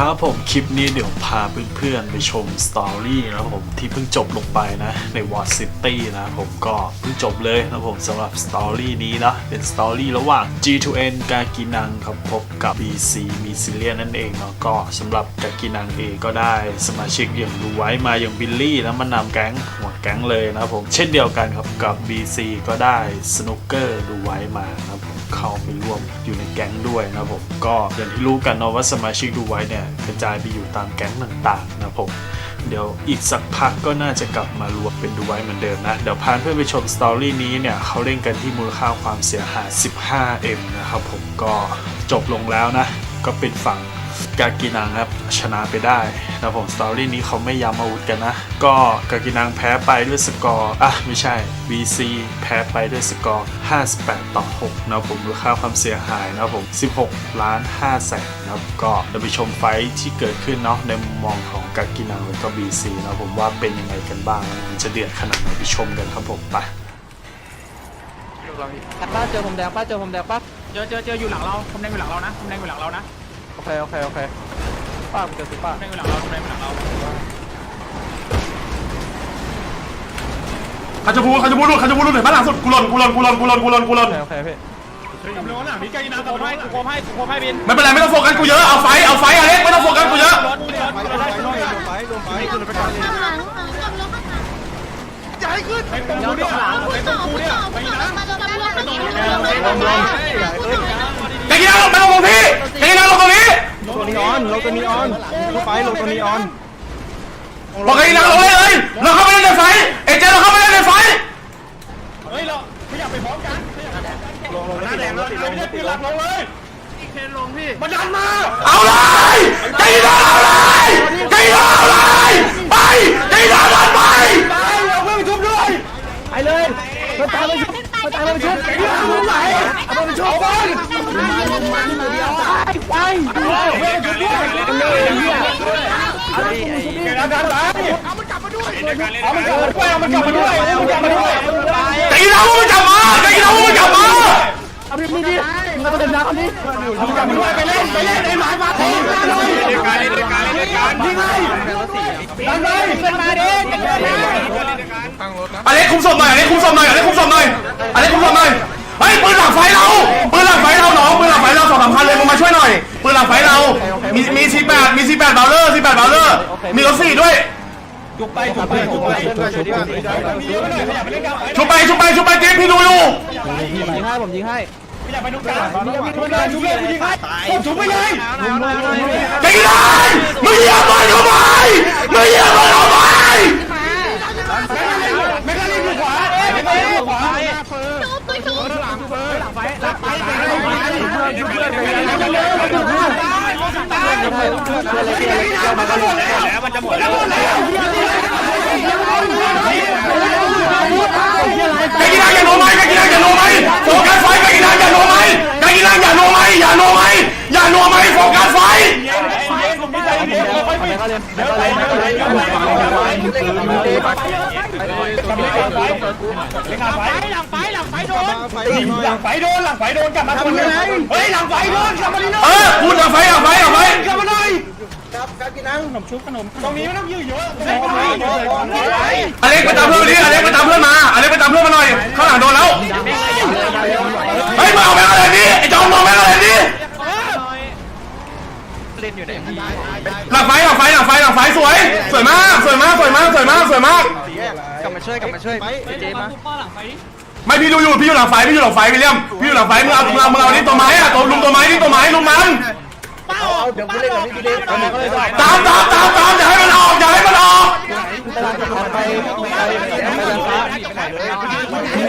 ครับผม คลิปนี้เดี๋ยวพาเพื่อนๆไปชมสตอรี่นะครับผมที่เพิ่งจบลงไปนะ ในวอร์ซิตี้นะผมก็เพิ่งจบเลยนะผมสำหรับสตอรี่นี้นะ เป็นสตอรี่ระหว่าง G2N กากินังครับพบกับ BC มีซิเลียนั่นเองเนาะก็สำหรับกากินังเองก็ได้สมาชิกอย่างดูไว้มาอย่างบิลลี่แล้วมันนำแก๊งหัวแก๊งเลยนะผมเช่นเดียวกันครับกับ BC ก็ได้สนุกเกอร์ดูไว้มานะครับผม เข้าไปร่วมอยู่ในแก๊งด้วยนะผมก็อย่างที่รู้กันเนาะว่าสมาชิกดูไว้เนี่ยกระจายไปอยู่ตามแก๊งต่างๆนะผมเดี๋ยวอีกสักพักก็น่าจะกลับมารวมเป็นดูไว้เหมือนเดิมนะ เดี๋ยวพาเพื่อนไปชมสตอรี่นี้เนี่ยเขาเล่นกันที่มูลค่าความเสียหาย 15M นะครับผมก็จบลงแล้วนะ ก็เป็นฝั่ง กากินังครับชนะไปได้นะผมสตอรี่นี้เขาไม่ย้ำอาวุธกันนะ ก็กากินังแพ้ไปด้วยสกอร์อะไม่ใช่ BC แพ้ไปด้วยสกอร์ 58 ต่อ 6 นะผมมูลค่าความเสียหายนะผม 16 ล้าน5แสนนะครับก็เราไปชมไฟท์ที่เกิดขึ้นเนาะในมุมมองของกากินังแล้วก็ BC นะผมว่าเป็นยังไงกันบ้างมันจะเดือดขนาดไหนไปชมกันครับผมไปป้าเจอผมแดงป้าเจอผมแดงป้าเจอเจอเจออยู่หลังเราทำแดงอยู่หลังเรานะทำแดงอยู่หลังเรานะโอ เคโอเคโอเคป้าผมเจอสิป้าทำแดงอยู่หลังเราทำแดงอยู่หลังเราเขาจะพูดเขาจะพูดหลุดเขาจะพูดหลุดหน่อยบ้านหลังสุดกูหล่นกูหล่นกูหล่นกูหล่นกูหล่นกูหล่นโอเคโอเคพี่ทำเร็วหน่ะพี่ไก่นาตะโกนให้กูโคมให้กูโคมให้บินไม่เป็นไรไม่ต้องโฟกัสกูเยอะเอาไฟเอาไฟอเล็กไม่ต้องโฟกัสกูเยอะรถรถรถได้รถไปตรงกูเนี่ยไปตรงกูเนี่ยไปนะไก่กีฬาลงไปลงตรงที่ไก่กีฬาลงตรงนี้ ตัวนีออนลง ตัวนีออนเข้าไปลงตัวนีออนบอกไก่กีฬาลงเลยเลยเราเข้าไปเล่นในไฟเอเจเราเข้าไปเล่นในไฟเฮ้ยเราขยับไปพร้อมกันลงลงหน้าแดงแล้วไม่ได้ปีหลักลงเลยอีเคนลงพี่มาดันมาเอาเลยไก่กีฬาเอาเลยไก่กีฬาเอาเลย ตีเล่นไอ้หมามาตีเล่นการเล่นการเล่นการยิงไงดันไปขึ้นมาดิอเล็กคุมศพหน่อยอเล็กคุมศพหน่อยอเล็กคุมศพหน่อยอเล็กคุมศพหน่อยเฮ้ยปืนหลังไฟเราปืนหลังไฟเราหนอปืนหลังไฟเราสองสามพันเลยมึงมาช่วยหน่อยปืนหลังไฟเรา มีมีซีแปดมีซีแปดบาเลอร์ซีแปดบาเลอร์มีรถสี่ด้วย จุกไปจุกไปจุกไปจุกไปจุกไปมีเยอะหน่อยขยับไปเล่นกันชุบไปชุบไปชุบไปเกมพี่ดูอยู่ยิงให้ผมยิงให้ขยับไปตรงกลางชุบเลยชุบเลยยิงให้ผมชุบไปเลยไอ้กีฬามึงเหยียบมันทำไมมึงเหยียบมันทำไม ไม่ได้เล่นอยู่ขวาไม่ได้เล่นอยู่ขวา แล้วมันจะหมดแล้ว ไอ้กีฬาอย่าโนไหมไอ้กีฬาอย่าโนไหมโฟกัสไฟไอ้กีฬาอย่าโนไหมไอ้กีฬาอย่าโนไหมอย่าโนไหมอย่าโนไหมโฟกัสไฟ หลังไฟหลังไฟโดน หลังไฟโดนหลังไฟโดนกลับมาคนนึงเฮ้ยหลังไฟโดนกลับมาดิน้องเออพูดเอาไฟเอาไฟเอาไฟกลับมาหน่อยครับการกินน้ำขนมชุบขนมตรงนี้ไม่ต้องยืดเยอะตรงนี้ไม่ต้องยืดเยอะอเล็กไปตามเพื่อนมาดิอเล็กไปตามเพื่อนมาอเล็กไปตามเพื่อนมาหน่อยข้างหลังโดนแล้วเฮ้ยมึงเอาแม่งอะไรนี่ไอ้จอมมองแม่งอะไรนี่หลังไฟหลังไฟหลังไฟหลังไฟสวย สวยมากสวยมากสวยมากสวยมากสวยมากกลับมาช่วยกลับมาช่วยเจ๊มาไม่พี่ดูอยู่พี่อยู่หลังไฟพี่อยู่หลังไฟวิลเลียมพี่อยู่หลังไฟมึงเอามึงเอามึงเอานี่ตัวไม้อะตัวลุมตัวไม้นี่ตัวไม้ลุมมันตามตามตามตามอย่าให้มันออกอย่าให้มันออกไปไปยัง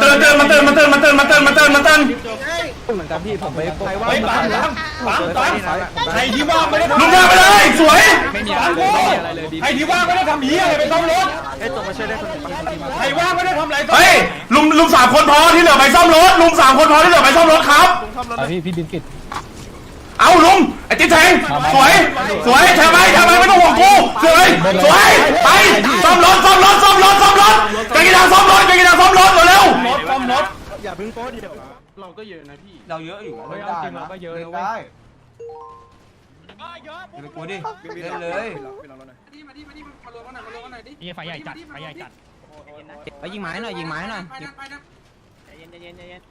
เตือนเตือนมาเตือนมาเตือนมาเตือนมาเตือนมาเตือนมาเตือนเหมือนกันพี่ผมไปไปว่าเฮ้ยปั๊มมปั๊มปั๊มใครที่ว่างไม่ได้ลุมมาไปเลยสวยไม่มีอะไรเลยไม่มีอะไรเลยดีใครที่ว่างไม่ได้ทำเหี้ยอะไรไปซ่อมรถเอ้ตรงมาช่วยได้คนใครว่างไม่ได้ทำอะไรเฮ้ยลุมลุมสามคนพอที่เหลือไปซ่อมรถลุมสามคนพอที่เหลือไปซ่อมรถครับพี่พี่บินกิด เอาลุงไอ้จิ๊ดแทงสวย สวยแทงไปแทงไปไม่ต้องห่วงกูสวยสวยไปซ่อมรถซ่อมรถซ่อมรถซ่อมรถไกกีฬาซ่อมรถไกกีฬาซ่อมรถเร็วรถซ่อมรถอย่าพิ่งโป๊เดียวเราก็เยอะนะพี่เราเยอะอยู่เฮ้ยเอาจริงเราก็เยอะนะเว้ยได้อย่าไปกลัวดิเล่นเลยนี่ไฟใหญ่จัดไฟใหญ่จัดไปยิงไม้หน่อยยิงไม้หน่อยใจเย็นใจเย็นใจเย็น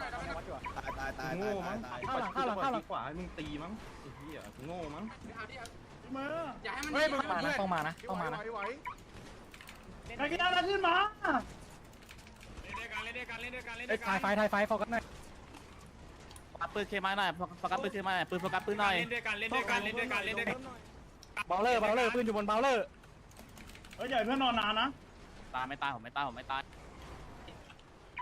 ตายตายตายโง่มั้งข้างหลังข้างหลังข้างหลังขวามึงตีมั้งไอ้เหี้ยโง่มั้งเฮ้ยมานะต้องมานะต้องมานะนักกีฬาขึ้นมาเอ้ยถ่ายไฟถ่ายไฟโฟกัสหน่อยปืนเคมาหน่อยโฟกัสปืนเคมาหน่อยปืนโฟกัสปืนหน่อยเล่นด้วยกันเล่นด้วยกันเล่นด้วยกันเล่นด้วยกันเบาเลอร์เบาเลอร์ปืนอยู่บนเบาเลอร์เฮ้ยใหญ่เพื่อนนอนนานนะตายไม่ตายผมไม่ตายผมไม่ตาย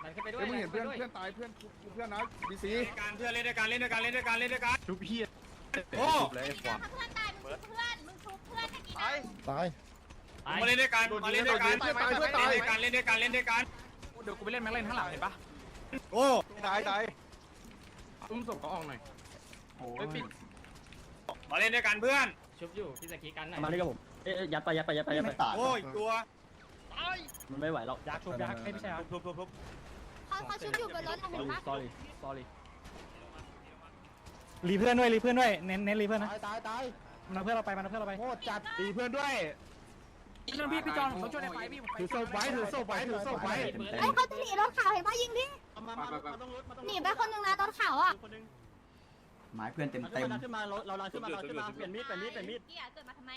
มึงเห็นเพื่อนเพื่อนตายเพื่อนเพื่อนนะบีซีการเพื่อนเล่นด้วยกันเล่นด้วยกันเล่นด้วยกันเล่นด้วยกันชุบพี่โอ้เลยไอ้ควาเพื่อนตายมึงชุบเพื่อนมึงชุบเพื่อนตะกี้นะตายมาเล่นด้วยกันมาเล่นด้วยกันเล่นด้วยกันเล่นด้วยกันเล่นด้วยกันเดี๋ยวกูไปเล่นแม็กเล่นข้างหลังเห็นปะโอ้ตายตายอุ้มศพเขาออกหน่อยโอ้เฮ้ยปิดมาเล่นด้วยกันเพื่อนชุบอยู่พี่สกีกันหน่อยมาเล่นกับผมเอ้ยยัดไปยัดไปยัดไปยัดไปโอ้ยตัวมันไม่ไหวหรอกยักชุบยักไม่ใช่ครับทุบทุบทุบ เขาเขาชุบอยู่บนรถนะเห็นปะ sorry sorry รีเพื่อนด้วยรีเพื่อนด้วยเน้นเน้นรีเพื่อนนะตายตายตายมันเพื่อนเราไปมันเพื่อนเราไปโคตรจัดรีเพื่อนด้วยพี่พี่จอนเขาช่วยในไฟพี่ถือศพไว้ถือศพไว้ถือศพไว้เอ้ยเขาจะหนีรถขาวเห็นปะยิงดิหนีไปคนหนึ่งนะรถขาวอะไม้เพื่อนเต็มเต็มขึ้นมาเราเราขึ้นมาเราขึ้นมาเปลี่ยนมีดเปลี่ยนมีดเปลี่ยนมีดเกียเกิดมาทำไม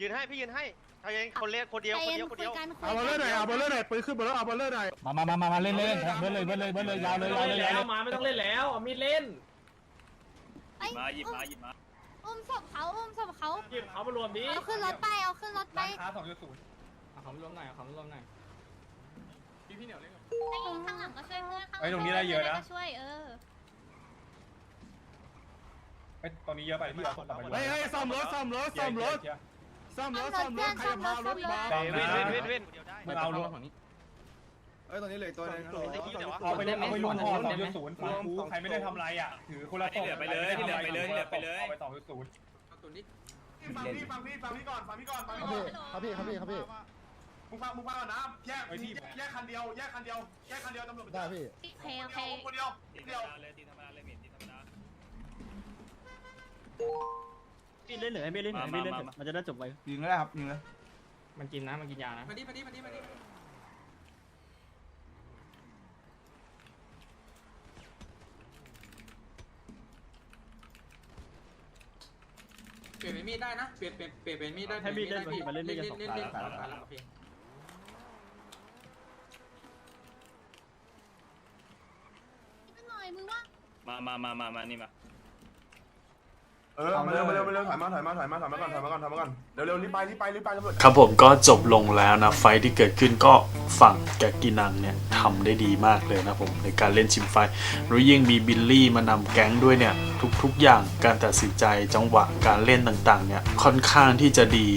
ยืนให้พี่ยืนให้ใครเองคนเล็กคนเดียวใจคนเย็นเดียวคนคุเดียยวกันคุยเอาบอลเลอร์หน่อยเอาบอลเลอร์หน่อยปืนขึ้นบอลเลอร์เอาบอลเลอร์หน่อยมามามามาเล่นเล่นเล่นเลยเล่นเลยเล่นเลยยาวเลยยาวเลยยาวเลยมาไม่ต้องเล่นแล้วมีดเล่นเอ้ยมาหยิบมาหยิบมาอุ้มศพเขาอุ้มศพเขาหยิบเขามารวมดิเอาขึ้นรถไปเอาขึ้นรถไปเอาเขามารวมหน่อยเอาเขามารวมหน่อยพี่พี่เหนียวเล่นไอ้ข้างหลังก็ช่วยเพื่อนข้างหลังก็ช่วยเออตรงนี้เยอะไปพี่เอาคนต่อไปเฮ้ยเฮ้ยซ่อมรถซ่อมรถซ่อมรถ ซ่อมรถซ่อมรถใครจะพารถมาเว้นเว้นเว้นเว้นมึงเอาลงเอ้ยตอนนี้เหลือตัวนึงเอาไปเอาไปลงห่อสองจุดศูนย์ฟังกูใครไม่ได้ทำไรอะถือคนละที่เหลือไปเลยที่เหลือไปเลยที่เหลือไปเลยเอาไปสองจุดศูนย์ฟังพี่ฟังพี่ฟังพี่ก่อนฟังพี่ก่อนฟังพี่ฮัก่ลอนโหลครับพี่ครับพี่ครับพี่มึงฟังมึงฟังก่อนนะแยกแยกคันเดียวแยกคันเดียวแยกคันเดียวตำรวจได้พี่โอเคโอเคคนเดียวเดียวเลยตีธรรมดาเลยตีธรรมดา พี่เล่นเหนือไม่เล่นเหนือไม่เล่นมันจะได้จบไปยิงเลยครับยิงเลยมันกินนะมันกินยานะมาดิมาดิมาดิมาดิเปลี่ยนเป็นมีดได้นะเปลี่ยนเปลี่ยนเปลี่ยนเป็นมีดได้ให้มีดเล่นมาเล่นเล่นกันสองเล่นตาเล่นตาตายแล้วโอเคหน่อยมึงว่ามามามามามานี่มา เออมาเร็วมาเร็วมาเร็วถอยมาถอยมาถอยมาถอยมาก่อนถอยมาก่อนถอยมาก่อนเร็วเร็วรีบไปรีบไปรีบไปตำรวจครับผมก็จบลงแล้วนะไฟท์ที่เกิดขึ้นก็ฝั่งแกกกินังเนี่ยทำได้ดีมากเลยนะผมในการเล่นชิมไฟรู้ยิ่งมีบิลลี่มานำแก๊งด้วยเนี่ยทุกๆอย่างการตัดสินใจจังหวะการเล่นต่างๆเนี่ยค่อนข้างที่จะดี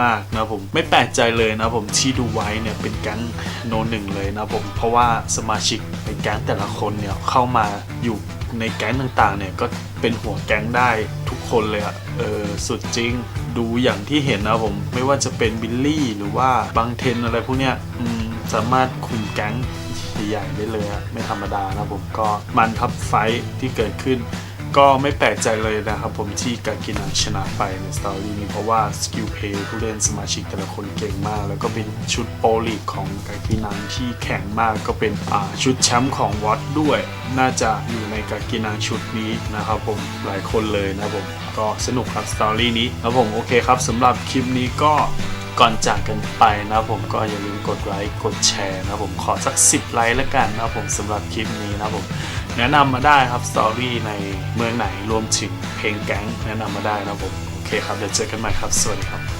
มากนะผมไม่แปลกใจเลยนะผมที่ดูไว้เนี่ยเป็นแก๊งโนหนึ่งเลยนะผมเพราะว่าสมาชิกในแก๊งแต่ละคนเนี่ยเข้ามาอยู่ ในแก๊งต่างๆเนี่ยก็เป็นหัวแก๊งได้ทุกคนเลยอะเออสุดจริงดูอย่างที่เห็นนะผม ไม่ว่าจะเป็นบิลลี่หรือว่าบังเทนอะไรพวกเนี้ยสามารถคุมแก๊งใหญ่ได้เลยอะไม่ธรรมดานะผมก็มันครับไฟที่เกิดขึ้น ก็ไม่แปลกใจเลยนะครับผมที่กากินังชนะไปในสตอรี่นี้เพราะว่าสกิลเพย์ผู้เล่นสมาชิกแต่ละคนเก่งมาก แล้วก็เป็นชุดโปลีกของกากินังที่แข็งมากก็เป็นชุดแชมป์ของวอตด้วย น่าจะอยู่ในกากินังชุดนี้นะครับผมหลายคนเลยนะครับผมก็สนุกครับสตอรี่นี้แล้วผมโอเคครับสำหรับคลิปนี้ก็ ก่อนจากกันไปนะผมก็อย่าลืมกดไลค์กดแชร์นะผมขอสัก 10 ไลค์แล้วกันนะผมสำหรับคลิปนี้นะผมแนะนำมาได้ครับสตอรี่ในเมืองไหนรวมถึงเพลงแก๊งแนะนำมาได้นะผมโอเคครับเดี๋ยวเจอกันใหม่ครับ สวัสดีครับ